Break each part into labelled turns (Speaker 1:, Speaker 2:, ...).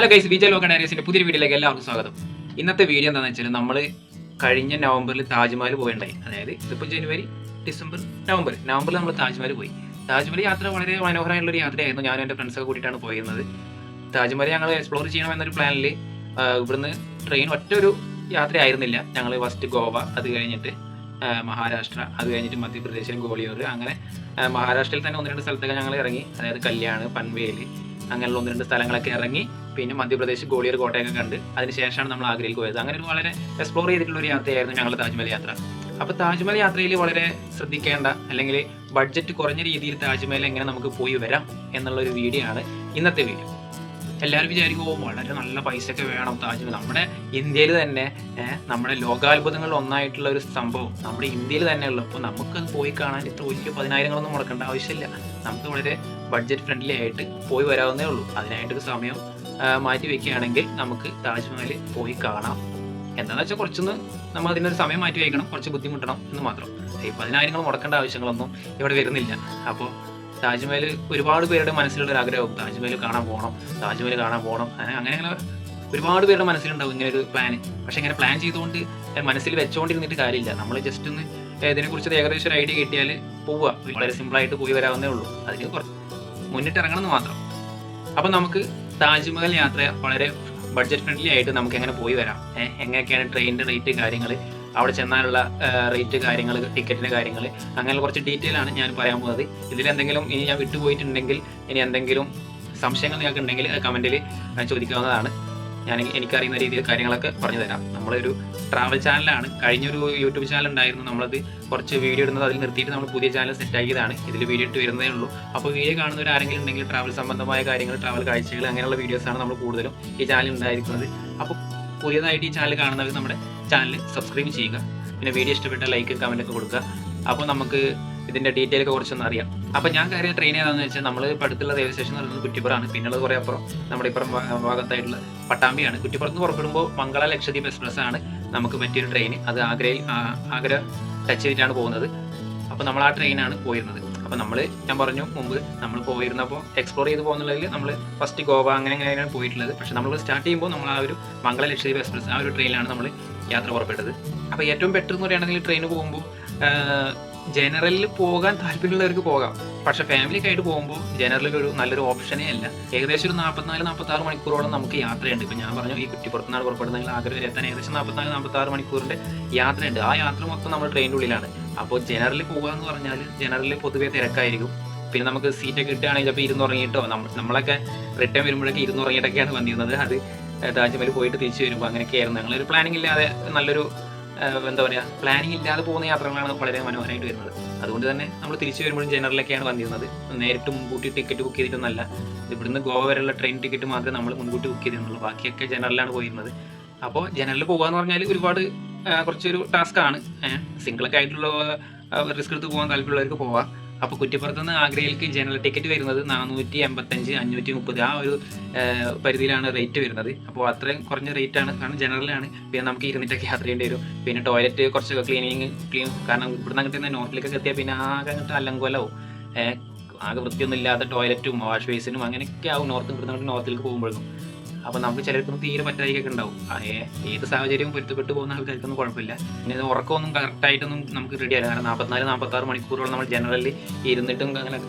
Speaker 1: Hello guys Vijay ലോക ഡയറീസിന്റെ പുതിയൊരു വീഡിയോയിലേക്ക് എല്ലാവർക്കും സ്വാഗതം. ഇന്നത്തെ വീഡിയോ എന്താണെന്ന് വെച്ചാൽ നമ്മൾ കഴിഞ്ഞ നവംബറിൽ താജ്മഹൽ പോയിണ്ടായി. അതായത് ഇതിപ്പോൾ ജനുവരി ഡിസംബർ നവംബർ. നവംബറിൽ നമ്മൾ താജ്മഹൽ പോയി. താജ്മഹൽ യാത്ര വളരെ മനോഹരമായിട്ടുള്ള ഒരു യാത്രയായിരുന്നു. ഞാനും എന്റെ ഫ്രണ്ട്സൊക്കെ കൂട്ടിയിട്ടാണ് പോയിരുന്നത്. താജ്മഹൽ ഞങ്ങൾ എക്സ്പ്ലോർ ചെയ്യണം എന്നൊരു പ്ലാനിൽ ഇവിടുന്ന് ട്രെയിൻ ഒറ്റ ഒരു യാത്രയായിരുന്നില്ല. ഞങ്ങൾ ഫസ്റ്റ് ഗോവ അത് കഴിഞ്ഞിട്ട് മഹാരാഷ്ട്ര അത് കഴിഞ്ഞിട്ട് മധ്യപ്രദേശിൽ ഗോളിയൂർ അങ്ങനെ മഹാരാഷ്ട്രയിൽ തന്നെ ഒന്ന് രണ്ട് സ്ഥലത്തൊക്കെ ഞങ്ങൾ ഇറങ്ങി. അതായത് കല്യാൺ പൻവേൽ അങ്ങനെയുള്ള ഒന്ന് രണ്ട് സ്ഥലങ്ങളൊക്കെ ഇറങ്ങി പിന്നെ മധ്യപ്രദേശ് ഗോളിയർ കോട്ടയൊക്കെ കണ്ട് അതിനുശേഷമാണ് നമ്മൾ ആഗ്രയിലേക്ക് പോയത്. അങ്ങനെ ഒരു വളരെ എക്സ്പ്ലോർ ചെയ്തിട്ടുള്ള ഒരു യാത്രയായിരുന്നു ഞങ്ങളുടെ താജ്മഹൽ യാത്ര. അപ്പോൾ താജ്മഹൽ യാത്രയിൽ വളരെ ശ്രദ്ധിക്കേണ്ട അല്ലെങ്കിൽ ബഡ്ജറ്റ് കുറഞ്ഞ രീതിയിൽ താജ്മഹൽ എങ്ങനെ നമുക്ക് പോയി വരാം എന്നുള്ള ഒരു വീഡിയോ ആണ് ഇന്നത്തെ വീഡിയോ എല്ലാവരും വിചാരിക്കും വളരെ നല്ല പൈസയൊക്കെ വേണം താജ്മഹൽ നമ്മുടെ ഇന്ത്യയിൽ തന്നെ നമ്മുടെ ലോകാത്ഭുതങ്ങളിൽ ഒന്നായിട്ടുള്ള ഒരു സംഭവം നമ്മുടെ ഇന്ത്യയിൽ തന്നെ ഉള്ളു അപ്പോൾ നമുക്കത് പോയി കാണാൻ ഇത്ര വലിയ പതിനായിരങ്ങളൊന്നും മുടക്കേണ്ട ആവശ്യമില്ല. നമുക്ക് വളരെ ബഡ്ജറ്റ് ഫ്രണ്ട്ലി ആയിട്ട് പോയി വരാവുന്നേ ഉള്ളൂ. അതിനായിട്ടൊരു സമയം മാറ്റി വെക്കുകയാണെങ്കിൽ നമുക്ക് താജ്മഹൽ പോയി കാണാം. എന്താണെന്ന് വെച്ചാൽ കുറച്ചൊന്ന് നമ്മൾ അതിനൊരു സമയം മാറ്റി വയ്ക്കണം കുറച്ച് ബുദ്ധിമുട്ടണം എന്ന് മാത്രം. ഈ പതിനായിരങ്ങൾ മുടക്കേണ്ട ആവശ്യങ്ങളൊന്നും ഇവിടെ വരുന്നില്ല. അപ്പോൾ താജ്മഹൽ ഒരുപാട് പേരുടെ മനസ്സിലുള്ള ഒരു ആഗ്രഹം താജ്മഹൽ കാണാൻ പോകണം താജ്മഹൽ കാണാൻ പോകണം അങ്ങനെ അങ്ങനെ ഒരുപാട് പേരുടെ മനസ്സിലുണ്ടാവും ഇങ്ങനെ ഒരു പ്ലാൻ പക്ഷെ ഇങ്ങനെ പ്ലാൻ ചെയ്തുകൊണ്ട് മനസ്സിൽ വെച്ചുകൊണ്ടിരുന്നിട്ട് കാര്യമില്ല. നമ്മൾ ജസ്റ്റ് ഒന്ന് ഇതിനെക്കുറിച്ച് ഏകദേശം ഒരു ഐഡിയ കിട്ടിയാൽ പോവുക. വളരെ സിമ്പിളായിട്ട് പോയി വരാവുന്നേ ഉള്ളൂ. അതിന് കുറച്ച് മുന്നിട്ട് ഇറങ്ങണം എന്ന് മാത്രം. അപ്പം നമുക്ക് താജ്മഹൽ യാത്ര വളരെ ബഡ്ജറ്റ് ഫ്രണ്ട്ലി ആയിട്ട് നമുക്ക് എങ്ങനെ പോയി വരാം? എങ്ങനെയൊക്കെയാണ് ട്രെയിനിന്റെ റേറ്റ് കാര്യങ്ങൾ അവിടെ ചെന്നാലുള്ള റേറ്റ് കാര്യങ്ങൾ ടിക്കറ്റിന്റെ കാര്യങ്ങൾ അങ്ങനെ കുറച്ച് ഡീറ്റെയിൽ ആണ് ഞാൻ പറയാൻ പോകുന്നത് ഇതിൽ എന്തെങ്കിലും ഇനി ഞാൻ വിട്ടുപോയിട്ടുണ്ടെങ്കിൽ ഇനി എന്തെങ്കിലും സംശയങ്ങൾ നിങ്ങൾക്ക് ഉണ്ടെങ്കിൽ കമന്റിൽ ചോദിക്കാവുന്നതാണ്. ഞാൻ എനിക്കറിയുന്ന രീതിയിൽ കാര്യങ്ങളൊക്കെ പറഞ്ഞു തരാം. നമ്മളൊരു ട്രാവൽ ചാനലാണ് കഴിഞ്ഞൊരു യൂട്യൂബ് ചാനൽ ഉണ്ടായിരുന്നു. നമ്മളത് കുറച്ച് വീഡിയോ ഇടുന്നത് അതിൽ നിർത്തിയിട്ട് നമ്മൾ പുതിയ ചാനൽ സെറ്റാക്കിയതാണ് ഇതിൽ വീഡിയോ ഇട്ട് വരുന്നതേ ഉള്ളൂ. അപ്പോൾ വീഡിയോ കാണുന്നവർ ആരെങ്കിലും ഉണ്ടെങ്കിൽ ട്രാവൽ സംബന്ധമായ കാര്യങ്ങൾ ട്രാവൽ കാഴ്ചകൾ അങ്ങനെയുള്ള വീഡിയോസാണ് നമ്മൾ കൂടുതലും ഈ ചാനൽ ഉണ്ടായിരിക്കുന്നത്. അപ്പോൾ പുതിയതായിട്ട് ഈ ചാനൽ കാണുന്നവർ നമ്മുടെ ചാനൽ സബ്സ്ക്രൈബ് ചെയ്യുക. പിന്നെ വീഡിയോ ഇഷ്ടപ്പെട്ട ലൈക്ക് കമന്റ് ഒക്കെ കൊടുക്കുക. അപ്പോൾ നമുക്ക് ഇതിന്റെ ഡീറ്റെയിൽ ഒക്കെ കുറച്ചൊന്നും അറിയാം. അപ്പോൾ ഞാൻ കയറിയ ട്രെയിൻ ഏതാണെന്ന് വെച്ചാൽ നമ്മൾ പഠിത്തുള്ള റെയിൽവേ സ്റ്റേഷൻ എന്ന് പറയുന്നത് കുറ്റിപ്പുറമാണ്. പിന്നുള്ളത് കുറേ അപ്പുറം. നമ്മുടെ ഇപ്പുറം ഭാഗത്തായിട്ടുള്ള പട്ടാമ്പിയാണ്. കുറ്റിപ്പുറത്ത് നിന്ന് പുറപ്പെടുമ്പോൾ മംഗള ലക്ഷദ്വീപ് എക്സ്പ്രസ് ആണ് നമുക്ക് പറ്റിയൊരു ട്രെയിൻ അത് ആഗ്രയിൽ ആഗ്ര ടച്ച് ചെയ്തിട്ടാണ് പോകുന്നത്. അപ്പോൾ നമ്മൾ ആ ട്രെയിനാണ് പോയിരുന്നത്. അപ്പോൾ നമ്മൾ ഞാൻ പറഞ്ഞു മുമ്പ് നമ്മൾ പോയിരുന്നപ്പോൾ എക്സ്പ്ലോർ ചെയ്ത് പോകുന്നുള്ളതിൽ നമ്മൾ ഫസ്റ്റ് ഗോവ അങ്ങനെ അങ്ങനെയാണ് പോയിട്ടുള്ളത്. പക്ഷേ നമ്മൾ സ്റ്റാർട്ട് ചെയ്യുമ്പോൾ നമ്മൾ ആ ഒരു മംഗള ലക്ഷദ്വീപ് എക്സ്പ്രസ് ആ ഒരു ട്രെയിനിലാണ് നമ്മൾ യാത്ര പുറപ്പെട്ടത്. അപ്പോൾ ഏറ്റവും ബെറ്റർ എന്ന് പറയുകയാണെങ്കിൽ ട്രെയിൻ പോകുമ്പോൾ ജനറലിൽ പോകാൻ താല്പര്യമുള്ളവർക്ക് പോകാം. പക്ഷേ ഫാമിലിക്ക് ആയിട്ട് പോകുമ്പോൾ ജനറലിൽ ഒരു നല്ലൊരു ഓപ്ഷനേ അല്ല. ഏകദേശം ഒരു നാൽപ്പത്തിനാല് നാൽപ്പത്താറ് മണിക്കൂറോളം നമുക്ക് യാത്രയുണ്ട്. ഇപ്പം ഞാൻ പറഞ്ഞു ഈ കുറ്റിപ്പുറത്തുനിന്നാണ് പുറപ്പെടുന്നെങ്കിൽ ആഗ്രഹം എത്താൻ ഏകദേശം നാൽപ്പത്തിനാല് നാൽപ്പത്താറ് മണിക്കൂറിന്റെ യാത്രയുണ്ട്. ആ യാത്ര മൊത്തം നമ്മൾ ട്രെയിനിന്റെ ഉള്ളിലാണ്. അപ്പോൾ ജനറലിൽ പോകുക എന്ന് പറഞ്ഞാൽ ജനറലിൽ പൊതുവെ തിരക്കായിരിക്കും. പിന്നെ നമുക്ക് സീറ്റൊക്കെ കിട്ടുകയാണെങ്കിൽ ഇരുന്നുറങ്ങിയിട്ടോ നമ്മൾ നമ്മളൊക്കെ റിട്ടേൺ വരുമ്പോഴൊക്കെ ഇരുന്നുറങ്ങിയിട്ടൊക്കെയാണ് വന്നിരുന്നത്. അത് താജ്മഹൽ പോയിട്ട് തിരിച്ചു വരുമ്പോൾ അങ്ങനെയൊക്കെയായിരുന്നു. ഞങ്ങളൊരു പ്ലാനിങ് ഇല്ലാതെ നല്ലൊരു എന്താ പറയുക പ്ലാനിങ് ഇല്ലാതെ പോകുന്ന യാത്രകളാണ് വളരെ മനോഹരമായിട്ട് വരുന്നത്. അതുകൊണ്ട് തന്നെ നമ്മൾ തിരിച്ചു വരുമ്പോഴും ജനറലൊക്കെയാണ് വന്നിരുന്നത്. നേരിട്ട് മുൻകൂട്ടി ടിക്കറ്റ് ബുക്ക് ചെയ്തിട്ടൊന്നല്ല. ഇവിടുന്ന് ഗോവ വരെയുള്ള ട്രെയിൻ ടിക്കറ്റ് മാത്രമേ നമ്മൾ മുൻകൂട്ടി ബുക്ക് ചെയ്തിരുന്നുള്ളൂ. ബാക്കിയൊക്കെ ജനറലാണ് പോയിരുന്നത്. അപ്പോൾ ജനറലിൽ പോകുക എന്ന് പറഞ്ഞാൽ ഒരുപാട് കുറച്ചൊരു ടാസ്ക് ആണ് സിംഗിളൊക്കെ ആയിട്ടുള്ള റിസ്ക് എടുത്ത് പോകാൻ താല്പര്യമുള്ളവർക്ക് പോവാം. അപ്പോൾ കുറ്റിപ്പുറത്ത് നിന്ന് ആഗ്രയിലേക്ക് ജനറൽ ടിക്കറ്റ് വരുന്നത് നാനൂറ്റി എൺപത്തഞ്ച് അഞ്ഞൂറ്റി മുപ്പത് ആ ഒരു പരിധിയിലാണ് റേറ്റ് വരുന്നത്. അപ്പോൾ അത്രയും കുറഞ്ഞ റേറ്റ് ആണ് കാരണം ജനറലാണ് പിന്നെ നമുക്ക് ഇരുന്നിട്ടൊക്കെ യാത്ര ചെയ്യേണ്ടി വരും. പിന്നെ ടോയ്ലറ്റ് കുറച്ചൊക്കെ ക്ലീനിങ് ക്ലീൻ കാരണം ഇവിടുന്ന് കിട്ടുന്ന നോർത്തിലേക്കൊക്കെ എത്തിയാൽ പിന്നെ ആകെ അങ്ങോട്ട് അലങ്കോലവും. ആകെ വൃത്തിയൊന്നും ഇല്ലാത്ത ടോയ്ലറ്റും വാഷ് ബേസിനും അങ്ങനെയൊക്കെ ആവും. നോർത്ത് ഇവിടുന്ന് നോർത്തിലേക്ക് പോകുമ്പോഴേക്കും. അപ്പോൾ നമുക്ക് ചിലർക്കൊന്നും തീരെ പറ്റായിരിക്കും ഉണ്ടാവും. ഏത് സാഹചര്യവും പൊരുത്തപ്പെട്ട് പോകുന്ന ആൾക്കാർക്കൊന്നും കുഴപ്പമില്ല. പിന്നെ ഉറക്കമൊന്നും കറക്റ്റായിട്ടൊന്നും നമുക്ക് റെഡി ആയില്ല കാരണം നാൽപ്പത്തിനാല് നാൽപ്പത്താറ് മണിക്കൂറോളം നമ്മൾ ജനറലി ഇരുന്നിട്ടും അങ്ങനെ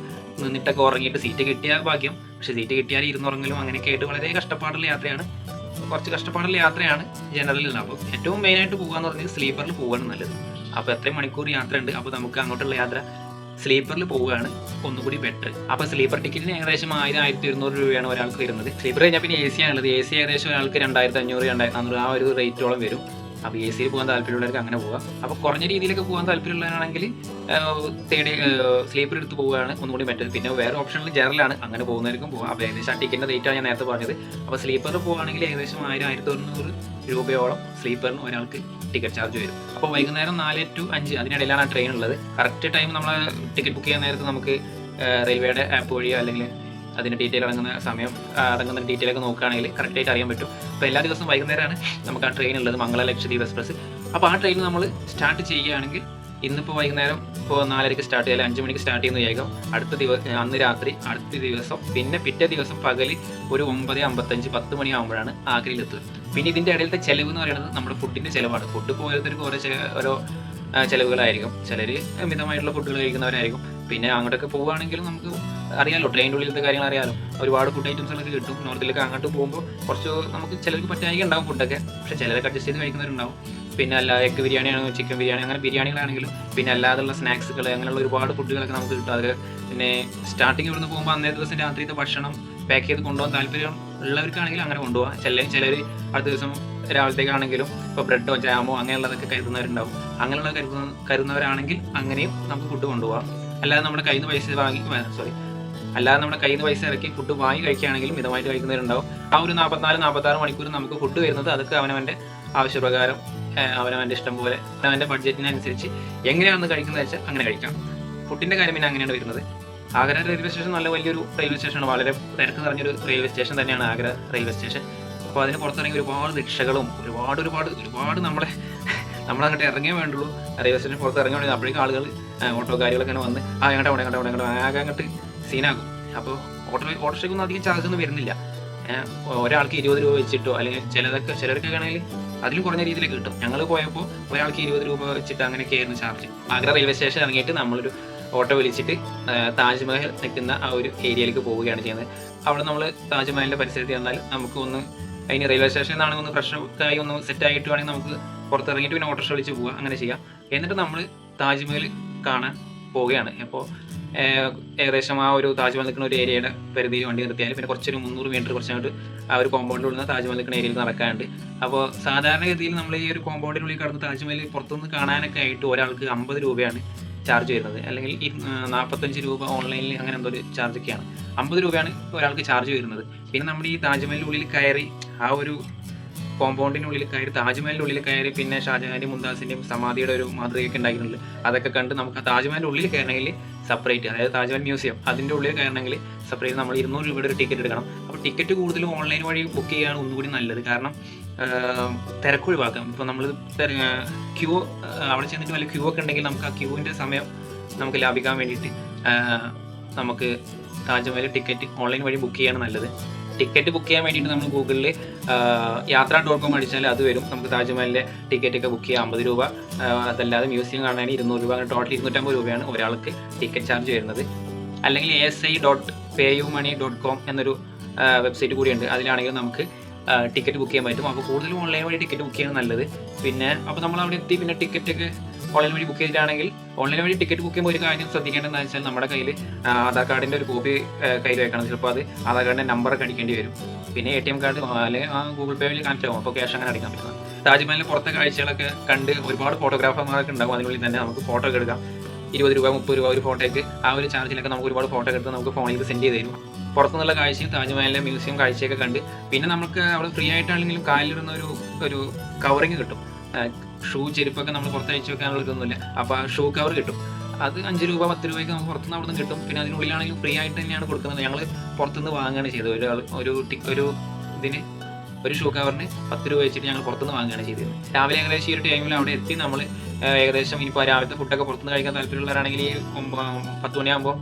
Speaker 1: നിന്നിട്ടൊക്കെ ഉറങ്ങിയിട്ട് സീറ്റ് കിട്ടിയ ഭാഗ്യം. പക്ഷെ സീറ്റ് കിട്ടിയാൽ ഇരുന്നുറങ്ങലും അങ്ങനെയൊക്കെ ആയിട്ട് വളരെ കഷ്ടപ്പാടുള്ള യാത്രയാണ്. കുറച്ച് കഷ്ടപ്പാടുള്ള യാത്രയാണ് ജനറലിൽ അപ്പോൾ ഏറ്റവും മെയിനായിട്ട് പോകുക എന്ന് പറഞ്ഞാൽ സ്ലീപ്പറിൽ പോവുകയാണ് നല്ലത്. അപ്പോൾ എത്രയും മണിക്കൂർ യാത്രയുണ്ട്. അപ്പോൾ നമുക്ക് അങ്ങോട്ടുള്ള യാത്ര സ്ലീപ്പറിൽ പോവുകയാണ്. ഒന്നുകൂടി ബെറ്റർ അപ്പോൾ സ്ലീപ്പർ ടിക്കറ്റിന് ഏകദേശം ആയിരം ആയിരത്തി ഇരുന്നൂറ് രൂപയാണ് ഒരാൾക്ക് വരുന്നത്. സ്ലീപ്പർ കഴിഞ്ഞാൽ പിന്നെ എ സി ആണുള്ളത്. എ സി ഏകദേശം ഒരാൾക്ക് രണ്ടായിരത്തി അഞ്ഞൂറ് രണ്ടായിരത്തി നാനൂറ് ആ ഒരു റേറ്റോളം വരും. അപ്പോൾ എ സിയിൽ പോകാൻ താല്പര്യമുള്ളവർക്ക് അങ്ങനെ പോകാം അപ്പോൾ കുറഞ്ഞ രീതിയിലൊക്കെ പോകാൻ താല്പര്യമുള്ളവരാണെങ്കിൽ തേടി സ്ലീപ്പർ എടുത്ത് പോവുകയാണ് ഒന്നുകൂടി ബെറ്റർ പിന്നെ വേറെ ഓപ്ഷനിൽ ജനറലാണ് അങ്ങനെ പോകുന്നവർക്കും പോകാം അപ്പോൾ ഏകദേശം ആ ടിക്കറ്റിന്റെ റേറ്റാണ് ഞാൻ നേരത്തെ പറഞ്ഞത്. അപ്പോൾ സ്ലീപ്പറിൽ പോകുകയാണെങ്കിൽ ഏകദേശം ആയിരം ആയിരത്തി തൊണ്ണൂറ് രൂപയോളം സ്ലീപ്പറിന് ഒരാൾക്ക് ടിക്കറ്റ് ചാർജ് വരും. അപ്പോൾ വൈകുന്നേരം നാല് ടു അഞ്ച് അതിനിടയിലാണ് ആ ട്രെയിൻ ഉള്ളത്. കറക്റ്റ് ടൈം നമ്മൾ ടിക്കറ്റ് ബുക്ക് ചെയ്യാൻ നേരത്ത് നമുക്ക് റെയിൽവേയുടെ ആപ്പ് വഴിയോ അല്ലെങ്കിൽ അതിന്റെ ഡീറ്റെയിൽ അടങ്ങുന്ന സമയം ഇറങ്ങുന്ന ഡീറ്റെയിൽ ഒക്കെ നോക്കുകയാണെങ്കിൽ കറക്റ്റായിട്ട് അറിയാൻ പറ്റും. അപ്പോൾ എല്ലാ ദിവസവും വൈകുന്നേരമാണ് നമുക്ക് ആ ട്രെയിൻ ഉള്ളത് മംഗള ലക്ഷദ്വീപ് എക്സ്പ്രസ് അപ്പോൾ ആ ട്രെയിൻ നമ്മൾ സ്റ്റാർട്ട് ചെയ്യുകയാണെങ്കിൽ ഇന്നിപ്പോൾ വൈകുന്നേരം ഇപ്പോൾ നാലരയ്ക്ക് സ്റ്റാർട്ട് ചെയ്യാൻ അഞ്ച് മണിക്ക് സ്റ്റാർട്ട് ചെയ്യുന്ന വേഗം അടുത്ത ദിവസം അന്ന് രാത്രി അടുത്ത ദിവസം പിന്നെ പിറ്റേ ദിവസം പകൽ ഒരു ഒമ്പത് അമ്പത്തഞ്ച് പത്ത് മണിയാകുമ്പോഴാണ് ആഗ്രയിലെത്തുക. പിന്നെ ഇതിന്റെ ഇടയിലത്തെ ചിലവ് എന്ന് പറയുന്നത് നമ്മുടെ ഫുഡിന്റെ ചിലവാണ്. ഫുഡ് ഓരോരുത്തർക്ക് ഓരോ ഓരോ ചിലവുകളായിരിക്കും. ചിലർ മിതമായിട്ടുള്ള ഫുഡുകൾ കഴിക്കുന്നവരായിരിക്കും. പിന്നെ അങ്ങോട്ടൊക്കെ പോവുകയാണെങ്കിലും നമുക്ക് അറിയാലോ ട്രെയിനിന്റെ ഉള്ളിലത്തെ കാര്യങ്ങൾ അറിയാലോ. ഒരുപാട് ഫുഡ് ഐറ്റംസ് ഐറ്റംസുകളൊക്കെ കിട്ടും. നോർത്തിലേക്ക് അങ്ങോട്ട് പോകുമ്പോൾ കുറച്ച് നമുക്ക് ചിലർക്ക് പറ്റായി ഉണ്ടാവും ഫുഡൊക്കെ പക്ഷേ ചിലരൊക്കെ അഡ്ജസ്റ്റ് ചെയ്ത് കഴിക്കുന്നവരുണ്ടാവും. പിന്നെ അല്ല എഗ് ബിരിയാണി ആണെങ്കിലും ചിക്കൻ ബിരിയാണി അങ്ങനെ ബിരിയാണികളാണെങ്കിലും പിന്നെ അല്ലാതുള്ള സ്നാക്സുകൾ അങ്ങനെയുള്ള ഒരുപാട് ഫുഡുകളൊക്കെ നമുക്ക് കിട്ടും. അത് പിന്നെ സ്റ്റാർട്ടിങ് ഇവിടുന്ന് പോകുമ്പോൾ അന്നേ ദിവസം രാത്രിത്തെ ഭക്ഷണം പാക്ക് ചെയ്ത് കൊണ്ടുപോകാൻ താല്പര്യം ഉള്ളവർക്കാണെങ്കിൽ അങ്ങനെ കൊണ്ടുപോകാം. ചില ചിലർ അടുത്ത ദിവസം രാവിലത്തേക്കാണെങ്കിലും ഇപ്പോൾ ബ്രെഡോ ജാമോ അങ്ങനെയുള്ളതൊക്കെ കരുതുന്നവരുണ്ടാവും. അങ്ങനെയുള്ള കരുതുന്ന കരുതുന്നവരാണെങ്കിൽ അങ്ങനെയും നമുക്ക് ഫുഡ് കൊണ്ടുപോകാം. അല്ലാതെ നമ്മുടെ കയ്യിൽ നിന്ന് പൈസ വാങ്ങി സോറി അല്ലാതെ നമ്മുടെ കയ്യിൽ നിന്ന് പൈസ ഇറക്കി ഫുഡ് വാങ്ങി കഴിക്കുകയാണെങ്കിലും മിതമായിട്ട് കഴിക്കുന്നവരുണ്ടാവും. ആ ഒരു നാൽപ്പത്തിനാല് നാൽപ്പത്താറ് മണിക്കൂർ നമുക്ക് ഫുഡ് വരുന്നത് അതൊക്കെ അവനവന്റെ ആവശ്യപ്രകാരം അവനവന്റെ ഇഷ്ടം പോലെ അവന്റെ ബഡ്ജറ്റിനനുസരിച്ച് എങ്ങനെയാണെന്ന് കഴിക്കുന്നത് വെച്ചാൽ അങ്ങനെ കഴിക്കാം. ഫുഡിന്റെ കാര്യം പിന്നെ അങ്ങനെയാണ് വരുന്നത്. ആഗ്ര റെയിൽവേ സ്റ്റേഷൻ നല്ല വലിയൊരു റെയിൽവേ സ്റ്റേഷനാണ് വളരെ തിരക്ക് നിറഞ്ഞൊരു റെയിൽവേ സ്റ്റേഷൻ തന്നെയാണ് ആഗ്ര റെയിൽവേ സ്റ്റേഷൻ അപ്പോൾ അതിന് പുറത്തിറങ്ങി ഒരുപാട് റിക്ഷകളും ഒരുപാട് ഒരുപാട് ഒരുപാട് നമ്മളെ നമ്മളങ്ങോട്ട് ഇറങ്ങിയേ വേണ്ടുള്ളൂ. റെയിൽവേ സ്റ്റേഷൻ പുറത്ത് ഇറങ്ങി വേണ്ടി അപ്പോഴേക്കും ആളുകൾ ഓട്ടോ കാര്യങ്ങളൊക്കെ വന്ന് ആ അങ്ങോട്ട് അവിടെ അങ്ങോട്ട് അവിടെ അങ്ങോട്ട് ആകെ അങ്ങോട്ട് സീനാകും. അപ്പോൾ ഓട്ടോ ഓട്ടോറിക്ഷയ്ക്കൊന്നും അധികം ചാർജ് ഒന്നും വരുന്നില്ല. ഒരാൾക്ക് ഇരുപത് രൂപ വെച്ചിട്ടോ അല്ലെങ്കിൽ ചിലതൊക്കെ ചിലർക്കൊക്കെ ആണെങ്കിൽ അതിലും കുറഞ്ഞ രീതിയിൽ കിട്ടും. ഞങ്ങൾ പോയപ്പോൾ ഒരാൾക്ക് ഇരുപത് രൂപ വെച്ചിട്ട് അങ്ങനെയൊക്കെ ആയിരുന്നു ചാർജ് ആഗ്ര റെയിൽവേ സ്റ്റേഷൻ ഇറങ്ങിയിട്ട് നമ്മളൊരു ഓട്ടോ വിളിച്ചിട്ട് താജ്മഹൽ നിൽക്കുന്ന ആ ഒരു ഏരിയയിലേക്ക് പോവുകയാണ് ചെയ്യുന്നത്. അവിടെ നമ്മൾ താജ്മഹലിന്റെ പരിസരത്ത് ചെന്നാൽ നമുക്ക് ഒന്ന് അതിന് റെയിൽവേ സ്റ്റേഷനിൽ നിന്നാണെങ്കിൽ ഒന്ന് ഫ്രഷ് ആയി ഒന്ന് സെറ്റ് ആയിട്ട് വേണമെങ്കിൽ നമുക്ക് പുറത്തിറങ്ങിയിട്ട് പിന്നെ ഓട്ടോ വിളിച്ച് പോവുക അങ്ങനെ ചെയ്യാം. എന്നിട്ട് നമ്മൾ താജ്മഹൽ കാണാൻ പോവുകയാണ്. അപ്പോൾ ഏകദേശം ആ ഒരു താജ്മഹൽ നിൽക്കുന്ന ഒരു ഏരിയയുടെ പരിധിയിൽ വണ്ടി നിർത്തിയാൽ പിന്നെ കുറച്ചൊരു മുന്നൂറ് മീറ്റർ കുറച്ചങ്ങോട്ട് ആ ഒരു കോമ്പൗണ്ടിൽ നിന്ന് താജ്മഹൽ നിൽക്കുന്ന ഏരിയയിൽ നടക്കാനുണ്ട്. അപ്പോൾ സാധാരണഗതിയിൽ നമ്മൾ ഈ ഒരു കോമ്പൗണ്ടിനുള്ളിൽ കടന്ന് താജ്മഹൽ പുറത്തുനിന്ന് കാണാനൊക്കെ ആയിട്ട് ഒരാൾക്ക് അമ്പത് രൂപയാണ് ചാർജ് വരുന്നത്. അല്ലെങ്കിൽ ഈ നാൽപ്പത്തഞ്ച് രൂപ ഓൺലൈനിൽ അങ്ങനെ എന്തോ ഒരു ചാർജ് ഒക്കെയാണ്. അമ്പത് രൂപയാണ് ഒരാൾക്ക് ചാർജ് വരുന്നത്. പിന്നെ നമ്മൾ ഈ താജ്മഹലിന്റെ ഉള്ളിൽ കയറി ആ ഒരു കോമ്പൗണ്ടിനുള്ളിൽ കയറി താജ്മഹലിന്റെ ഉള്ളിൽ കയറി പിന്നെ ഷാജഹാന്റെയും മുംതാസിന്റെയും സമാധിയുടെ ഒരു മാതൃകയൊക്കെ ഉണ്ടാക്കിയിട്ടുണ്ട് അതൊക്കെ കണ്ട് നമുക്ക് ആ താജ്മഹലിന്റെ ഉള്ളിൽ കയറണമെങ്കിൽ സെപ്പറേറ്റ് അതായത് താജ്മഹൽ മ്യൂസിയം അതിന്റെ ഉള്ളിൽ കയറണമെങ്കിൽ സെപ്പറേറ്റ് നമ്മൾ ഇരുന്നൂറ് രൂപയുടെ ഒരു ടിക്കറ്റ് എടുക്കണം. അപ്പോൾ ടിക്കറ്റ് കൂടുതലും ഓൺലൈൻ വഴി ബുക്ക് ചെയ്യുകയാണ് ഒന്നുകൂടി നല്ലത്. കാരണം തിരക്കൊഴിവാക്കാം ഇപ്പോൾ നമ്മൾ ക്യൂ അവിടെ ചെന്നിട്ട് വല്ല ക്യൂ ഒക്കെ ഉണ്ടെങ്കിൽ നമുക്ക് ആ ക്യൂവിന്റെ സമയം നമുക്ക് ലാഭിക്കാൻ വേണ്ടിയിട്ട് നമുക്ക് താജ്മഹൽ ടിക്കറ്റ് ഓൺലൈൻ വഴി ബുക്ക് ചെയ്യാണ് നല്ലത്. ടിക്കറ്റ് ബുക്ക് ചെയ്യാൻ വേണ്ടിയിട്ട് നമ്മൾ ഗൂഗിളിൽ യാത്ര ഡോട്ട് കോം അടിച്ചാൽ അത് വരും. നമുക്ക് താജ്മഹലിലെ ടിക്കറ്റ് ഒക്കെ ബുക്ക് ചെയ്യാം. അമ്പത് രൂപ. അതല്ലാതെ മ്യൂസിയം കാണാൻ ഇരുന്നൂറ് രൂപ. ടോട്ടൽ ഇരുന്നൂറ്റമ്പത് രൂപയാണ് ഒരാൾക്ക് ടിക്കറ്റ് ചാർജ് വരുന്നത്. അല്ലെങ്കിൽ A S I dot pay u money dot com എന്നൊരു വെബ്സൈറ്റ് കൂടിയുണ്ട്. അതിലാണെങ്കിൽ നമുക്ക് ടിക്കറ്റ് ബുക്ക് ചെയ്യാൻ പറ്റും. അപ്പോൾ കൂടുതലും ഓൺലൈൻ വഴി ടിക്കറ്റ് ബുക്ക് ചെയ്യുന്നത് നല്ലത്. പിന്നെ അപ്പോൾ നമ്മൾ അവിടെ എത്തി. പിന്നെ ടിക്കറ്റ് ഒക്കെ ഓൺലൈൻ വഴി ബുക്ക് ചെയ്തിട്ടാണെങ്കിൽ ഓൺലൈൻ വഴി ടിക്കറ്റ് ബുക്ക് ചെയ്യുമ്പോൾ ഒരു കാര്യം ശ്രദ്ധിക്കേണ്ടതെന്ന് വെച്ചാൽ നമ്മുടെ കയ്യിൽ ആധാർ കാർഡിന്റെ ഒരു കോപ്പി കയ്യിൽ വെക്കണം. ചിലപ്പോൾ അത് ആധാർ കാർഡിന്റെ നമ്പറൊക്കെ അടിക്കേണ്ടി വരും. പിന്നെ എ ടി എം കാർഡ് അല്ലെങ്കിൽ ഗൂഗിൾ പേ വഴി കണക്ട് ആവും. അപ്പോൾ ക്യാഷ് അങ്ങനെ അടിക്കാൻ പറ്റുന്നത് താജ്മഹലിന്റെ പുറത്തെ കാഴ്ചകളൊക്കെ കണ്ട് ഒരുപാട് ഫോട്ടോഗ്രാഫർമാരൊക്കെ ഉണ്ടാവും. അതിനുള്ളിൽ തന്നെ നമുക്ക് ഫോട്ടോ ഒക്കെ എടുക്കാം. ഇരുപത് രൂപ മുപ്പത് രൂപ ഒരു ഫോട്ടോയ്ക്ക് ആ ഒരു ചാർജിലൊക്കെ നമുക്ക് ഒരുപാട് ഫോട്ടോ എടുത്ത് നമുക്ക് ഫോണിൽ സെൻഡ് ചെയ്ത് തരും. പുറത്തുനിന്നുള്ള കാഴ്ചയും താജ്മഹലിലെ മ്യൂസിയം കാഴ്ചയൊക്കെ കണ്ട് പിന്നെ നമുക്ക് അവിടെ ഫ്രീ ആയിട്ടാണെങ്കിലും കാലിലിടുന്ന ഒരു ഒരു കവറിങ് കിട്ടും. ഷൂ ചെരുപ്പൊക്കെ നമ്മൾ പുറത്ത് അയച്ചു വെക്കാനുള്ള ഇതൊന്നുമില്ല അപ്പോൾ ആ ഷൂ കവർ കിട്ടും. അത് അഞ്ച് രൂപ പത്ത് രൂപയ്ക്ക് നമുക്ക് പുറത്തുനിന്ന് അവിടെ നിന്ന് കിട്ടും. പിന്നെ അതിനുള്ളിലാണെങ്കിലും ഫ്രീ ആയിട്ട് തന്നെയാണ് കൊടുക്കുന്നത്. ഞങ്ങൾ പുറത്തുനിന്ന് വാങ്ങുകയാണ് ചെയ്തത്. ഒരു ആൾ- ഒരു ഒരു ഇതിന് ഒരു ഷൂ കവറിന് പത്ത് രൂപ വെച്ചിട്ട് ഞങ്ങൾ പുറത്തുനിന്ന് വാങ്ങുകയാണ് ചെയ്തത്. രാവിലെ ഏകദേശം ഈ ഒരു ടൈമിൽ അവിടെ എത്തി. നമ്മൾ ഏകദേശം ഇനിയിപ്പോൾ രാവിലത്തെ ഫുഡൊക്കെ പുറത്തുനിന്ന് കഴിക്കാൻ താല്പര്യമുള്ളവരാണെങ്കിൽ ഈ പത്ത് മണിയാകുമ്പോൾ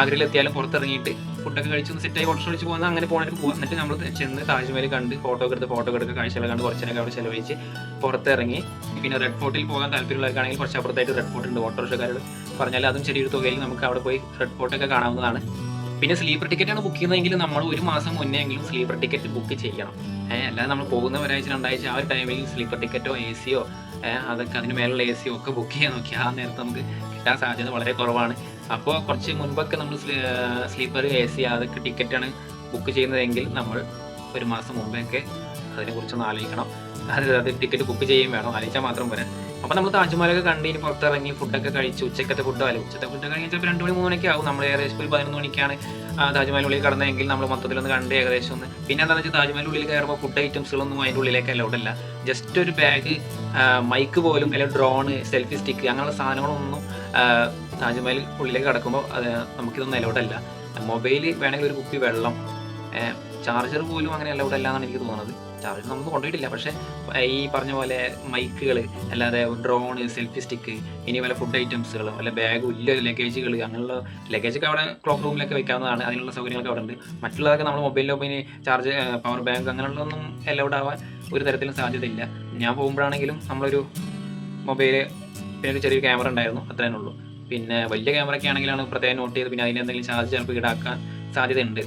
Speaker 1: ആഗ്രയിൽ എത്തിയാലും പുറത്തിറങ്ങിയിട്ട് ഫുഡൊക്കെ കഴിച്ചൊന്ന് സെറ്റായി ഓട്ടോ വിളിച്ച് പോകുന്ന അങ്ങനെ പോകണമെങ്കിൽ പോകാം എന്നിട്ട് നമ്മൾ ചെന്ന് താജ്മഹൽ കണ്ട് ഫോട്ടോ എടുത്ത് ഫോട്ടോ എടുക്കുക കാഴ്ചകൾ കണ്ട് കുറച്ചേരൊക്കെ അവിടെ ചെലവഴിച്ച് പുറത്തിറങ്ങി. പിന്നെ റെഡ് ഫോർട്ടിൽ പോകാൻ താല്പര്യമുള്ളവർക്കാണെങ്കിൽ കുറച്ച് അപ്പുറത്തായിട്ട് റെഡ് ഫോർട്ട് ഉണ്ട്. ഓട്ടോറിക്ഷക്കാരോട് പറഞ്ഞാൽ അതും ചെറിയൊരു തുകയിൽ നമുക്ക് അവിടെ പോയി റെഡ് ഫോർട്ടൊക്കെ കാണാവുന്നതാണ്. പിന്നെ സ്ലീപ്പർ ടിക്കറ്റ് ആണ് ബുക്ക് ചെയ്യുന്നതെങ്കിൽ നമ്മൾ ഒരു മാസം മുന്നേ എങ്കിലും സ്ലീപ്പർ ടിക്കറ്റ് ബുക്ക് ചെയ്യണം. അല്ലാതെ നമ്മൾ പോകുന്ന ഒരാഴ്ച രണ്ടാഴ്ച ആ ഒരു ടൈമിൽ സ്ലീപ്പർ ടിക്കറ്റോ എ സിയോ അതൊക്കെ അതിന് മേലുള്ള എ സിയോ ഒക്കെ ബുക്ക് ചെയ്യാൻ നോക്കിയാൽ ആ നേരത്തെ നമുക്ക് കിട്ടാൻ സാധ്യത വളരെ കുറവാണ്. അപ്പോൾ കുറച്ച് മുൻപൊക്കെ നമ്മൾ സ്ലീപ്പർ എ സി അതൊക്കെ ടിക്കറ്റാണ് ബുക്ക് ചെയ്യുന്നതെങ്കിൽ നമ്മൾ ഒരു മാസം മുമ്പേക്ക് അതിനെക്കുറിച്ചൊന്ന് ആലോചിക്കണം. അത് അത് ടിക്കറ്റ് ബുക്ക് ചെയ്യുകയും വേണം. ആലോചിച്ചാൽ മാത്രം പോരാ. അപ്പോൾ നമ്മൾ താജ്മഹലൊക്കെ കണ്ട് ഇനി പുറത്തിറങ്ങി ഫുഡൊക്കെ കഴിച്ച് ഉച്ചക്കത്തെ ഫുഡോ അല്ല ഉച്ചത്തെ ഫുഡ് കഴിഞ്ഞാൽ ചിലപ്പോൾ രണ്ട് മണി മൂന്നൊക്കെ ആവും. നമ്മൾ ഏകദേശം ഒരു പതിനൊന്ന് മണിക്കാണ് താജ്മഹലിനുള്ളിൽ കടന്നതെങ്കിൽ നമ്മൾ മൊത്തത്തിലൊന്ന് കണ്ട് ഏകദേശം ഒന്ന് പിന്നെ എന്താണെന്ന് വെച്ചാൽ താജ്മഹലിനുള്ളിൽ കയറുമ്പോൾ ഫുഡ് ഐറ്റംസുകളൊന്നും അതിന്റെ ഉള്ളിലേക്ക് അല്ല. ജസ്റ്റ് ഒരു ബാഗ് മൈക്ക് പോലും അല്ലെങ്കിൽ ഡ്രോണ് സെൽഫി സ്റ്റിക്ക് അങ്ങനെയുള്ള സാധനങ്ങളൊന്നും താജ്മഹൽ ഉള്ളിലേക്ക് കടക്കുമ്പോൾ അത് നമുക്കിതൊന്നും നിലവിടല്ല. മൊബൈൽ വേണമെങ്കിൽ ഒരു കുപ്പി വെള്ളം ചാർജർ പോലും അങ്ങനെ അലൗഡ് അല്ല എന്നാണ് എനിക്ക് തോന്നുന്നത്. ചാർജർ നമുക്ക് കൊണ്ടുപോയിട്ടില്ല. പക്ഷേ ഈ പറഞ്ഞ പോലെ മൈക്കുകൾ അല്ലാതെ ഡ്രോണ് സെൽഫി സ്റ്റിക്ക് ഇനി വല്ല ഫുഡ് ഐറ്റംസുകൾ വല്ല ബാഗ് വലിയ ലഗേജുകൾ അങ്ങനെയുള്ള ലഗേജൊക്കെ അവിടെ ക്ലോക്ക് റൂമിലൊക്കെ വെക്കാവുന്നതാണ്. അതിനുള്ള സൗകര്യങ്ങളൊക്കെ അവിടെ ഉണ്ട്. മറ്റുള്ളതൊക്കെ നമ്മൾ മൊബൈലിലോ പിന്നെ ചാർജ് പവർ ബാങ്ക് അങ്ങനെയുള്ളതൊന്നും അലൗഡ് ആവാൻ ഒരു തരത്തിലും സാധ്യതയില്ല. ഞാൻ പോകുമ്പോഴാണെങ്കിലും നമ്മളൊരു മൊബൈൽ പിന്നെ ഒരു ചെറിയൊരു ക്യാമറ ഉണ്ടായിരുന്നു. അത്രേ ഉള്ളൂ. പിന്നെ വലിയ ക്യാമറയ്ക്ക് ആണെങ്കിലാണ് പ്രത്യേകം നോട്ട് ചെയ്ത് പിന്നെ അതിന് എന്തെങ്കിലും ചാർജ് ചിലപ്പോൾ ഈടാക്കാൻ സാധ്യതയുണ്ട്.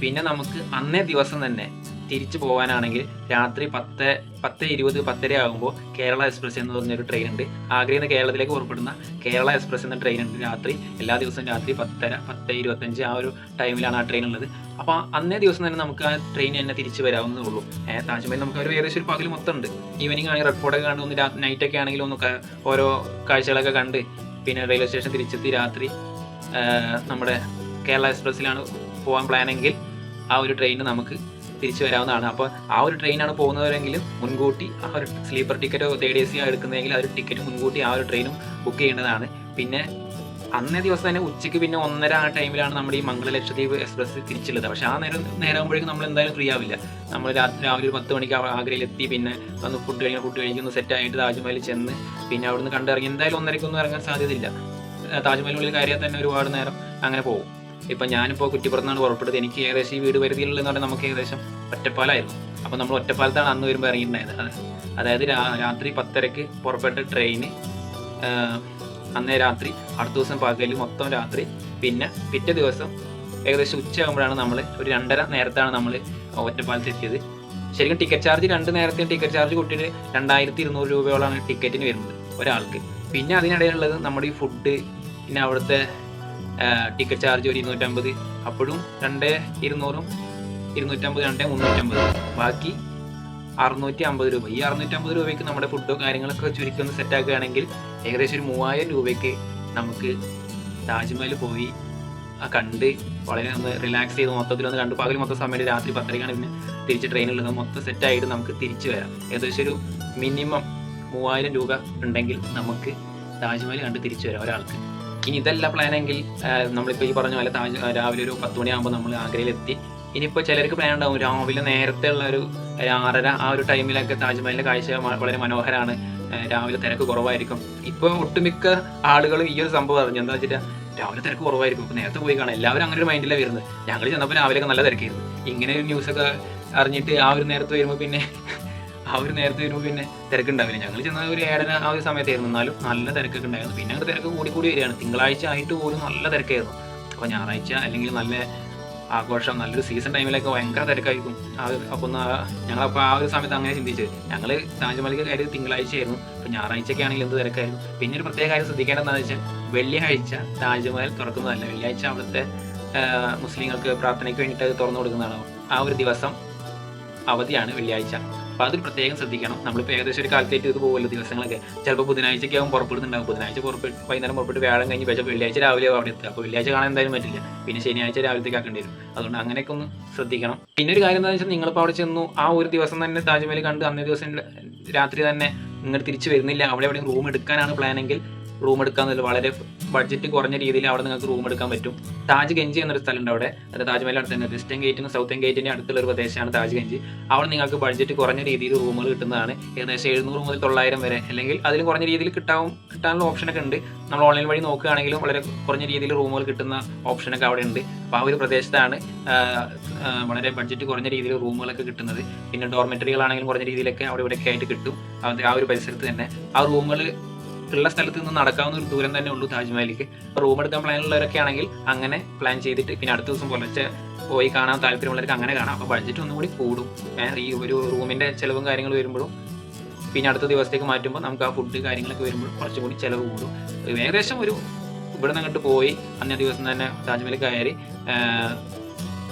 Speaker 1: പിന്നെ നമുക്ക് അന്നേ ദിവസം തന്നെ തിരിച്ചു പോകാനാണെങ്കിൽ രാത്രി പത്ത് പത്ത് ഇരുപത് പത്തര ആകുമ്പോൾ കേരള എക്സ്പ്രസ് എന്ന് പറഞ്ഞൊരു ട്രെയിൻ ഉണ്ട്. ആഗ്രയിൽ നിന്ന് കേരളത്തിലേക്ക് പുറപ്പെടുന്ന കേരള എക്സ്പ്രസ് എന്ന ട്രെയിൻ ഉണ്ട് രാത്രി എല്ലാ ദിവസവും രാത്രി പത്തര പത്ത് ഇരുപത്തഞ്ച് ആ ഒരു ടൈമിലാണ് ആ ട്രെയിൻ ഉള്ളത്. അപ്പോൾ അന്നേ ദിവസം തന്നെ നമുക്ക് ആ ട്രെയിൻ തന്നെ തിരിച്ചു വരാവുന്നതേ ഉള്ളൂ. താജ്മഹൽ നമുക്ക് ഒരു ഏകദേശം ഒരു പകൽ മൊത്തം ഉണ്ട്. ഈവനിങ് ആണെങ്കിൽ റെഡ് ഫോർട്ടൊക്കെ കണ്ട് ഒന്ന് നൈറ്റൊക്കെ ആണെങ്കിലും ഒന്നൊക്കെ ഓരോ കാഴ്ചകളൊക്കെ കണ്ട് പിന്നെ റെയിൽവേ സ്റ്റേഷൻ തിരിച്ചെത്തി രാത്രി നമ്മുടെ കേരള എക്സ്പ്രസ്സിലാണ് പോകാൻ പ്ലാനെങ്കിൽ ആ ഒരു ട്രെയിൻ നമുക്ക് തിരിച്ചു വരാവുന്നതാണ്. അപ്പോൾ ആ ഒരു ട്രെയിനാണ് പോകുന്നവരെങ്കിലും മുൻകൂട്ടി ആ ഒരു സ്ലീപ്പർ ടിക്കറ്റോ തേർഡ് എ സിയോ എടുക്കുന്നതെങ്കിൽ ആ ഒരു ടിക്കറ്റ് മുൻകൂട്ടി ആ ഒരു ട്രെയിനും ബുക്ക് ചെയ്യേണ്ടതാണ്. പിന്നെ അന്നേ ദിവസം തന്നെ ഉച്ചയ്ക്ക് പിന്നെ ഒന്നര ആ ടൈമിലാണ് നമ്മുടെ ഈ മംഗള ലക്ഷദ്വീപ് എക്സ്പ്രസ് തിരിച്ചുള്ളത്. പക്ഷേ ആ നേരം നേരം ആകുമ്പോഴേക്കും നമ്മൾ എന്തായാലും ഫ്രീ ആവില്ല. നമ്മൾ രാത്രി രാവിലെ ഒരു പത്ത് മണിക്ക് ആഗ്രയിലെത്തി പിന്നെ വന്ന് ഫുഡ് കഴിക്കുന്ന ഫുഡ് കഴിക്കുന്നു സെറ്റായിട്ട് താജ്മഹൽ ചെന്ന് പിന്നെ അവിടുന്ന് കണ്ടിറങ്ങി. എന്തായാലും ഒന്നരക്കൊന്നും ഇറങ്ങാൻ സാധ്യതയില്ല. താജ്മഹലിനുള്ളിൽ കയറിയാൽ തന്നെ ഒരുപാട് നേരം അങ്ങനെ പോകും. ഇപ്പം ഞാനിപ്പോൾ കുറ്റിപ്പുറത്താണ് പുറപ്പെട്ടത്. എനിക്ക് ഏകദേശം ഈ വീട് പരിധിയിലുള്ളതെന്ന് പറഞ്ഞാൽ നമുക്ക് ഏകദേശം ഒറ്റപ്പാലായിരുന്നു. അപ്പോൾ നമ്മൾ ഒറ്റപ്പാലത്താണ് അന്ന് വരുമ്പോൾ ഇറങ്ങിയിട്ടുണ്ടായത് അത് അതായത് രാത്രി പത്തരക്ക് പുറപ്പെട്ട ട്രെയിന് അന്നേ രാത്രി അടുത്ത ദിവസം പകൽ മൊത്തം രാത്രി. പിന്നെ പിറ്റേ ദിവസം ഏകദേശം ഉച്ചയാകുമ്പോഴാണ് നമ്മൾ ഒരു രണ്ടര നേരത്താണ് നമ്മൾ ഒറ്റപ്പാലത്ത് എത്തിയത്. ശരിക്കും ടിക്കറ്റ് ചാർജ് രണ്ട് നേരത്തെ ടിക്കറ്റ് ചാർജ് കൂട്ടിയിട്ട് രണ്ടായിരത്തി ഇരുന്നൂറ് രൂപയോളാണ് ടിക്കറ്റിന് വരുന്നത് ഒരാൾക്ക്. പിന്നെ അതിനിടയിലുള്ളത് നമ്മുടെ ഈ ഫുഡ് പിന്നെ അവിടുത്തെ ടിക്കറ്റ് ചാർജ് ഒരു ഇരുന്നൂറ്റമ്പത് അപ്പോഴും രണ്ട് ഇരുന്നൂറും ഇരുന്നൂറ്റമ്പത് രണ്ട് മുന്നൂറ്റമ്പത്. ബാക്കി അറുന്നൂറ്റി അമ്പത് രൂപ. ഈ അറുന്നൂറ്റി അമ്പത് രൂപയ്ക്ക് നമ്മുടെ ഫുഡോ കാര്യങ്ങളൊക്കെ ചുരുക്കി ഒന്ന് സെറ്റ് ആക്കുകയാണെങ്കിൽ ഏകദേശം ഒരു മൂവായിരം രൂപയ്ക്ക് നമുക്ക് താജ്മഹൽ പോയി ആ കണ്ട് വളരെ ഒന്ന് റിലാക്സ് ചെയ്ത് മൊത്തത്തിൽ ഒന്ന് കണ്ട് പകൽ മൊത്തം സമയത്ത് രാത്രി പത്തരയ്ക്കാണ് പിന്നെ തിരിച്ച് ട്രെയിനുള്ളത് മൊത്തം സെറ്റായിട്ട് നമുക്ക് തിരിച്ചു വരാം. ഏകദേശം ഒരു മിനിമം മൂവായിരം രൂപ ഉണ്ടെങ്കിൽ നമുക്ക് താജ്മഹൽ കണ്ട് തിരിച്ചു വരാം ഒരാൾക്ക്. ഇനി ഇതല്ല പ്ലാനെങ്കിൽ നമ്മളിപ്പോൾ ഈ പറഞ്ഞ പോലെ താജ് രാവിലെ ഒരു പത്ത് മണിയാകുമ്പോൾ നമ്മൾ ആഗ്രയിലെത്തി. ഇനിയിപ്പോൾ ചിലർക്ക് പ്ലാൻ ഉണ്ടാവും. രാവിലെ നേരത്തെ ഉള്ള ഒരു ആറര ആ ഒരു ടൈമിലൊക്കെ താജ്മഹലിന്റെ കാഴ്ച വളരെ മനോഹരമാണ് രാവിലെ തിരക്ക് കുറവായിരിക്കും. ഇപ്പോൾ ഒട്ടുമിക്ക ആളുകളും ഈ ഒരു സംഭവം അറിഞ്ഞു. എന്താ വെച്ചിട്ട്? രാവിലെ തിരക്ക് കുറവായിരിക്കും. ഇപ്പോൾ നേരത്തെ പോയി കാണാം. എല്ലാവരും അങ്ങനെ ഒരു മൈൻഡിലാണ് വരുന്നത്. ഞങ്ങൾ ചെന്നപ്പോൾ രാവിലെയൊക്കെ നല്ല തിരക്കായിരുന്നു. ഇങ്ങനെ ഒരു ന്യൂസൊക്കെ അറിഞ്ഞിട്ട് ആ ഒരു നേരത്ത് വരുമ്പോൾ പിന്നെ ആ ഒരു നേരത്തെ വരുമ്പോൾ പിന്നെ തിരക്കുണ്ടാവില്ല. ഞങ്ങൾ ചെന്ന ഒരു ഏഴര ആ ഒരു സമയത്തായിരുന്നു. എന്നാലും നല്ല തിരക്കൊക്കെ ഉണ്ടായിരുന്നു. പിന്നെ അങ്ങനെ തിരക്ക് കൂടി കൂടി വരികയാണ്. തിങ്കളാഴ്ച ആയിട്ട് പോലും നല്ല തിരക്കായിരുന്നു. അപ്പോൾ ഞായറാഴ്ച അല്ലെങ്കിൽ നല്ല ആഘോഷം നല്ലൊരു സീസൺ ടൈമിലൊക്കെ ഭയങ്കര തിരക്കായിരിക്കും. ആ ആ- ഞങ്ങളപ്പോൾ ആ ഒരു സമയത്ത് അങ്ങനെ ചിന്തിച്ചത് ഞങ്ങൾ താജ്മഹലിക്ക് കാര്യം തിങ്കളാഴ്ച ആയിരുന്നു അപ്പോൾ ഞായറാഴ്ചയൊക്കെ ആണെങ്കിൽ എന്ത് തിരക്കായിരുന്നു പിന്നെ ഒരു പ്രത്യേക കാര്യം ശ്രദ്ധിക്കേണ്ടതെന്ന് വെച്ചാൽ വെള്ളിയാഴ്ച താജ്മഹൽ തുറക്കുന്നതല്ല വെള്ളിയാഴ്ച അവിടുത്തെ മുസ്ലിങ്ങൾക്ക് പ്രാർത്ഥനയ്ക്ക് വേണ്ടിയിട്ട് തുറന്നു കൊടുക്കുന്നതാണ്. ആ ഒരു ദിവസം അവധിയാണ് വെള്ളിയാഴ്ച. അപ്പോൾ അതിൽ പ്രത്യേകം ശ്രദ്ധിക്കണം. നമ്മളിപ്പോൾ ഏകദേശം ഒരു കാൽക്കുലേറ്റ് ചെയ്ത് പോകുമല്ലോ ദിവസങ്ങളൊക്കെ. ചിലപ്പോൾ ബുധനാഴ്ചയ്ക്ക് ആകും പുറപ്പെടുന്നുണ്ടാകും ബുധനാഴ്ച പുറപ്പെട്ട് വൈകുന്നേരം പുറപ്പെട്ട് വ്യാഴം കഴിഞ്ഞ് വെച്ചാൽ വെള്ളിയാഴ്ച രാവിലെ അവിടെ എത്തുക. അപ്പോൾ വെള്ളിയാഴ്ച കാണാൻ എന്തായാലും പറ്റില്ല. പിന്നെ ശനിയാഴ്ച രാവിലത്തേക്ക് ആക്കേണ്ടി വരും. അതുകൊണ്ട് അങ്ങനെയൊക്കെ ഒന്ന് ശ്രദ്ധിക്കണം. പിന്നെ ഒരു കാര്യം എന്താണെന്ന് വെച്ചാൽ നിങ്ങളിപ്പോൾ അവിടെ ചെന്നു ആ ഒരു ദിവസം തന്നെ താജ്മഹൽ കണ്ട് അന്നേ ദിവസം രാത്രി തന്നെ നിങ്ങൾ തിരിച്ചു വരുന്നില്ല. അവിടെ എവിടെയും റൂം എടുക്കാനാണ് പ്ലാനെങ്കിൽ റൂം എടുക്കാന്നില്ല വളരെ ബഡ്ജറ്റ് കുറഞ്ഞ രീതിയിൽ അവിടെ നിങ്ങൾക്ക് റൂം എടുക്കാൻ പറ്റും. താജ് ഗഞ്ചി എന്നൊരു സ്ഥലമുണ്ട് അവിടെ. അത് താജ്മഹൽ അടുത്ത് തന്നെ. വെസ്റ്റേൺ ഗേറ്റിനും സൗത്തേൺ ഗേറ്റിന്റെ അടുത്തുള്ള ഒരു പ്രദേശമാണ് താജ് ഗഞ്ചി. അവിടെ നിങ്ങൾക്ക് ബഡ്ജറ്റ് കുറഞ്ഞ രീതിയിൽ റൂമുകൾ കിട്ടുന്നതാണ്. ഏകദേശം എഴുന്നൂറ് മുതൽ തൊള്ളായിരം വരെ. അല്ലെങ്കിൽ അതിലും കുറഞ്ഞ രീതിയിൽ കിട്ടാവും കിട്ടാനുള്ള ഓപ്ഷനൊക്കെ ഉണ്ട്. നമ്മൾ ഓൺലൈൻ വഴി നോക്കുകയാണെങ്കിലും വളരെ കുറഞ്ഞ രീതിയിൽ റൂമുകൾ കിട്ടുന്ന ഓപ്ഷനൊക്കെ അവിടെ ഉണ്ട്. അപ്പോൾ ആ ഒരു പ്രദേശത്താണ് വളരെ ബഡ്ജറ്റ് കുറഞ്ഞ രീതിയിൽ റൂമുകളൊക്കെ കിട്ടുന്നത്. പിന്നെ ഡോർമെറ്ററികളാണെങ്കിലും കുറഞ്ഞ രീതിയിലൊക്കെ അവിടെ ഇവിടെയൊക്കെ ആയിട്ട് കിട്ടും. ആ ഒരു പരിസരത്ത് തന്നെ. ആ റൂമുകൾ ഉള്ള സ്ഥലത്ത് നിന്ന് നടക്കാവുന്ന ഒരു ദൂരം തന്നെ ഉള്ളൂ താജ്മഹലിക്ക്. റൂം എടുക്കാൻ പ്ലാൻ ഉള്ളവരൊക്കെ ആണെങ്കിൽ അങ്ങനെ പ്ലാൻ ചെയ്തിട്ട് പിന്നെ അടുത്ത ദിവസം പുലർച്ചെ പോയി കാണാൻ താല്പര്യമുള്ളവർക്ക് അങ്ങനെ കാണാം. അപ്പോൾ ബഡ്ജറ്റ് ഒന്നും കൂടി കൂടും. ഈ ഒരു റൂമിന്റെ ചിലവും കാര്യങ്ങളും വരുമ്പോഴും പിന്നെ അടുത്ത ദിവസത്തേക്ക് മാറ്റുമ്പോൾ നമുക്ക് ആ ഫുഡ് കാര്യങ്ങളൊക്കെ വരുമ്പോൾ കുറച്ചും കൂടി ചിലവ് കൂടും. ഏകദേശം ഒരു ഇവിടെ നിന്ന് അങ്ങോട്ട് പോയി അന്നേ ദിവസം തന്നെ താജ്മഹൽ കയറി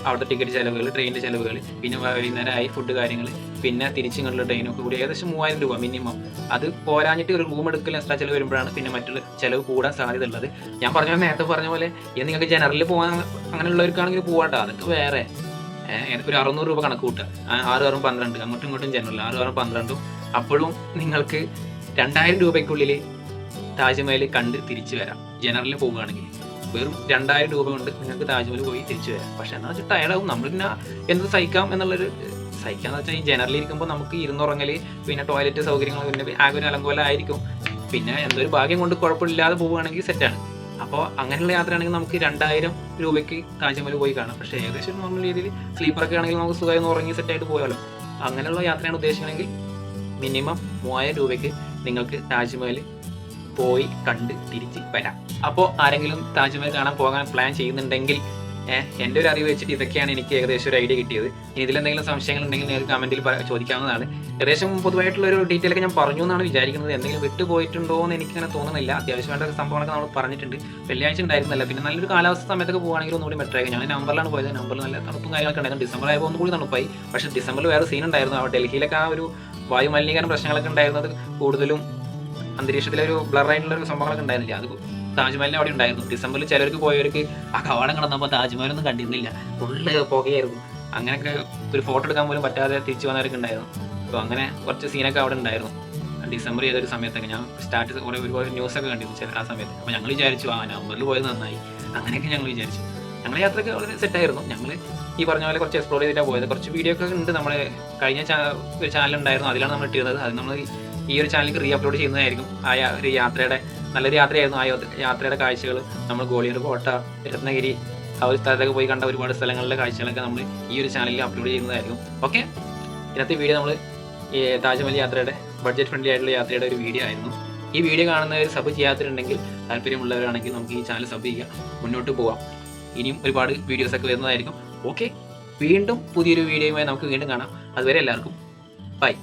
Speaker 1: അവിടുത്തെ ടിക്കറ്റ് ചിലവുകൾ ട്രെയിനിന്റെ ചിലവുകൾ പിന്നെ വൈകുന്നേരമായി ഫുഡ് കാര്യങ്ങൾ പിന്നെ തിരിച്ചിങ്ങോട്ടുള്ള ട്രെയിനൊക്കെ കൂടി ഏകദേശം മൂവായിരം രൂപ മിനിമം അത് പോരാഞ്ഞിട്ട് ഒരു റൂം എടുക്കൽ എക്സ്ട്രാ ചിലവ് വരുമ്പോഴാണ് പിന്നെ മറ്റുള്ള ചിലവ് കൂടാൻ സാധ്യത ഉള്ളത് ഞാൻ പറഞ്ഞ നേരത്തെ പറഞ്ഞ പോലെ ഇത് നിങ്ങൾക്ക് ജനറലിൽ പോകാൻ അങ്ങനെയുള്ളവർക്കാണെങ്കിൽ പോകാട്ടോ അതൊക്കെ വേറെ. ഒരു അറുന്നൂറ് രൂപ കണക്ക് കൂട്ടുക ആറ് ആറും പന്ത്രണ്ട്. അങ്ങോട്ടും ഇങ്ങോട്ടും ജനറൽ ആറ് ആറും പന്ത്രണ്ടും. അപ്പോഴും നിങ്ങൾക്ക് രണ്ടായിരം രൂപയ്ക്കുള്ളിൽ താജ്മഹൽ കണ്ട് തിരിച്ചു വരാം. ജനറലിൽ പോവുകയാണെങ്കിൽ. വെറും രണ്ടായിരം രൂപ കൊണ്ട് നിങ്ങൾക്ക് താജ്മഹൽ പോയി തിരിച്ചു വരാം. പക്ഷെ എന്താ വെച്ചാൽ ടയർഡാവും നമ്മൾ പിന്നെ എന്ത് സഹിക്കാം എന്നുള്ളൊരു സഹിക്കാന്ന് വെച്ചാൽ ഈ ജനറലിൽ ഇരിക്കുമ്പോൾ നമുക്ക് ഇരുന്നുറങ്ങൽ പിന്നെ ടോയ്ലറ്റ് സൗകര്യങ്ങൾ പിന്നെ ആകെ ഒരു അലങ്കോല ആയിരിക്കും. പിന്നെ എന്തൊരു ഭാഗ്യം കൊണ്ട് കുഴപ്പമില്ലാതെ പോവുകയാണെങ്കിൽ സെറ്റാണ് അപ്പോൾ അങ്ങനെയുള്ള യാത്രയാണെങ്കിൽ നമുക്ക് രണ്ടായിരം രൂപയ്ക്ക് താജ്മഹൽ പോയി കാണാം. പക്ഷേ ഏകദേശം നോർമൽ രീതിയിൽ സ്ലീപ്പറൊക്കെ ആണെങ്കിൽ നമുക്ക് സുഖമായി ഉറങ്ങി സെറ്റായിട്ട് പോയാലോ. അങ്ങനെയുള്ള യാത്രയാണ് ഉദ്ദേശിക്കണമെങ്കിൽ മിനിമം മൂവായിരം രൂപയ്ക്ക് നിങ്ങൾക്ക് താജ്മഹൽ പോയി കണ്ട് തിരിച്ച് വരാം. അപ്പോൾ ആരെങ്കിലും താജ്മഹൽ കാണാൻ പോകാൻ പ്ലാൻ ചെയ്യുന്നുണ്ടെങ്കിൽ എന്റെ ഒരു അറിവ് വെച്ചിട്ട് ഇതൊക്കെയാണ് എനിക്ക് ഏകദേശം ഒരു ഐഡിയ കിട്ടിയത്. ഇനി ഇതിലെന്തെങ്കിലും സംശയങ്ങൾ ഉണ്ടെങ്കിൽ നിങ്ങൾക്ക് കമന്റിൽ ചോദിക്കാവുന്നതാണ്. ഏകദേശം പൊതുവായിട്ടുള്ള ഒരു ഡീറ്റെയിൽ ഒക്കെ ഞാൻ പറഞ്ഞു എന്നാണ് വിചാരിക്കുന്നത്. എന്തെങ്കിലും വിട്ടു പോയിട്ടുണ്ടോ എന്ന് എനിക്കങ്ങനെ തോന്നുന്നില്ല. അത്യാവശ്യം വേണ്ട സംഭവങ്ങളൊക്കെ നമ്മൾ പറഞ്ഞിട്ടുണ്ട്. വെള്ളിയാഴ്ച ഉണ്ടായിരുന്നില്ല. പിന്നെ നല്ലൊരു കാലാവസ്ഥ സമയത്തൊക്കെ പോകുകയാണെങ്കിൽ ഒന്നുകൂടി ബെറ്റർ ഞാൻ നവംബറിലാണ് പോയത്. നവംബറിൽ നല്ല തണുപ്പും കാര്യങ്ങളൊക്കെ ഉണ്ടായിരുന്നു. ഡിസംബർ ആയപ്പോൾ ഒന്നും കൂടി തണുപ്പായി. പക്ഷേ ഡിസംബറിൽ വേറെ സീൻ ഉണ്ടായിരുന്നു. ഡൽഹിയിലൊക്കെ ആ ഒരു വായു മലിനീകരണ പ്രശ്നങ്ങളൊക്കെ ഉണ്ടായിരുന്നത് കൂടുതലും അന്തരീക്ഷത്തിലെ ഒരു ബ്ലർ ആയിട്ടുള്ള ഒരു സംഭവങ്ങളൊക്കെ ഉണ്ടായിരുന്നില്ല. അത് താജ്മഹലിന് അവിടെ ഉണ്ടായിരുന്നു. ഡിസംബറിൽ ചിലർക്ക് പോയവർക്ക് ആ കവാടം കിടന്നപ്പോൾ താജ്മഹലൊന്നും കണ്ടിരുന്നില്ല. ഫുള്ള് പുകയായിരുന്നു. അങ്ങനെയൊക്കെ ഒരു ഫോട്ടോ എടുക്കാൻ പോലും പറ്റാതെ തിരിച്ചു വന്നവരൊക്കെ ഉണ്ടായിരുന്നു. അപ്പോൾ അങ്ങനെ കുറച്ച് സീനൊക്കെ അവിടെ ഉണ്ടായിരുന്നു. ഡിസംബർ ചെയ്തൊരു സമയത്തൊക്കെ ഞാൻ സ്റ്റാറ്റസ് കുറേ ഒരുപാട് ന്യൂസൊക്കെ കണ്ടിരുന്നു ചില ആ സമയത്ത്. അപ്പോൾ ഞങ്ങൾ വിചാരിച്ചു ആ നവംബറിൽ പോയത് നന്നായി. അങ്ങനെയൊക്കെ ഞങ്ങൾ വിചാരിച്ചു. ഞങ്ങളുടെ യാത്രയൊക്കെ വളരെ സെറ്റായിരുന്നു ഞങ്ങൾ ഈ പറഞ്ഞ പോലെ കുറച്ച് എക്സ്പ്ലോർ ചെയ്തിട്ടാണ് പോയത്. കുറച്ച് വീഡിയോ ഒക്കെ ഉണ്ട് നമ്മൾ കഴിഞ്ഞ ഒരു ചാനൽ ഉണ്ടായിരുന്നു. അതിലാണ് നമ്മൾ ഇട്ടിരുന്നത്. അത് നമ്മൾ ഈ ഒരു ചാനലിലേക്ക് റീ അപ്ലോഡ് ചെയ്യുന്നതായിരിക്കും. ആ ഒരു യാത്രയുടെ നല്ലൊരു യാത്രയായിരുന്നു ആ യാത്ര- യാത്രയുടെ കാഴ്ചകൾ നമ്മൾ ഗോളിയർ കോട്ട രത്നഗിരി ആ ഒരു സ്ഥലത്തൊക്കെ പോയി കണ്ട ഒരുപാട് സ്ഥലങ്ങളിലെ കാഴ്ചകളൊക്കെ നമ്മൾ ഈ ഒരു ചാനലിൽ അപ്ലോഡ് ചെയ്യുന്നതായിരിക്കും. ഓക്കെ ഇന്നത്തെ വീഡിയോ നമ്മൾ താജ്മഹൽ യാത്രയുടെ ബഡ്ജറ്റ് ഫ്രണ്ട്ലി ആയിട്ടുള്ള യാത്രയുടെ ഒരു വീഡിയോ ആയിരുന്നു. ഈ വീഡിയോ കാണുന്നവർ സബ് ചെയ്യാത്തിട്ടുണ്ടെങ്കിൽ താല്പര്യമുള്ളവരാണെങ്കിൽ നമുക്ക് ഈ ചാനൽ സബ് ചെയ്യുക മുന്നോട്ട് പോവാം. ഇനിയും ഒരുപാട് വീഡിയോസൊക്കെ വരുന്നതായിരിക്കും. ഓക്കെ വീണ്ടും പുതിയൊരു വീഡിയോയുമായി നമുക്ക് വീണ്ടും കാണാം. അതുവരെ എല്ലാവർക്കും ബൈ